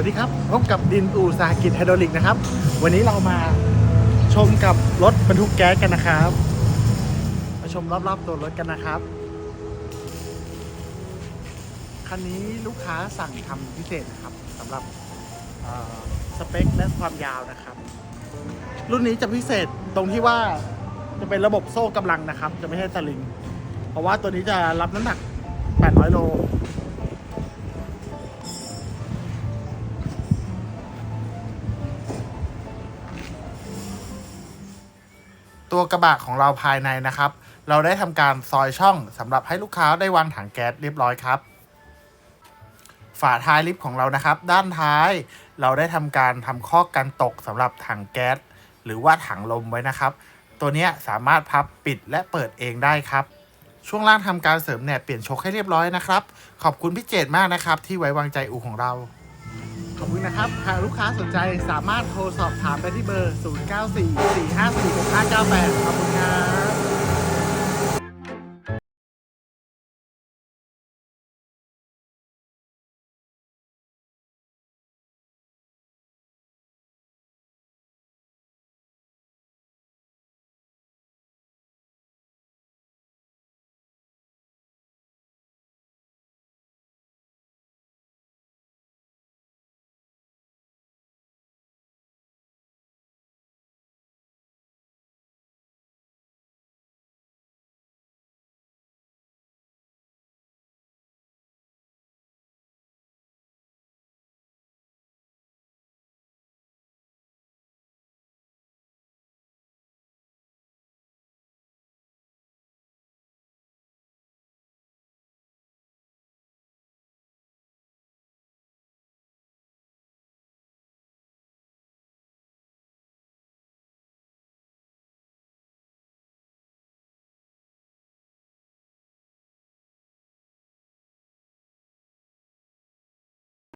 วัสดีครับพบกับดินอูสากิจไฮดรอลิกนะครับ วันนี้เรามาชมกับรถบรรทุกแก๊สกันนะครับ มาชมรอบๆตัวรถกันนะครับ คันนี้ลูกค้าสั่งทำพิเศษนะครับสำหรับสเปคและความยาวนะครับ รุ่นนี้จะพิเศษตรงที่ว่าจะเป็นระบบโซ่กำลังนะครับ จะไม่ใช่สลิง เพราะว่าตัวนี้จะรับน้ำหนัก 800 โล ตัวกระบะของเราภายในนะครับ เราได้ทำการซอยช่องสำหรับให้ลูกค้าได้วางถังแก๊สเรียบร้อยครับ ฝาท้ายลิฟต์ของเรานะครับ ด้านท้ายเราได้ทำการทำข้อกันตกสำหรับถังแก๊สหรือว่าถังลมไว้นะครับ ตัวนี้สามารถพับปิดและเปิดเองได้ครับ ช่วงล่างทำการเสริมแหนบเปลี่ยนชคให้เรียบร้อยนะครับ ขอบคุณพี่เจตมากนะครับ ที่ไว้วางใจอูของเรา ขอบคุณนะครับ หากลูกค้าสนใจสามารถโทรสอบถามได้ที่เบอร์ 0944546598 ขอบคุณครับ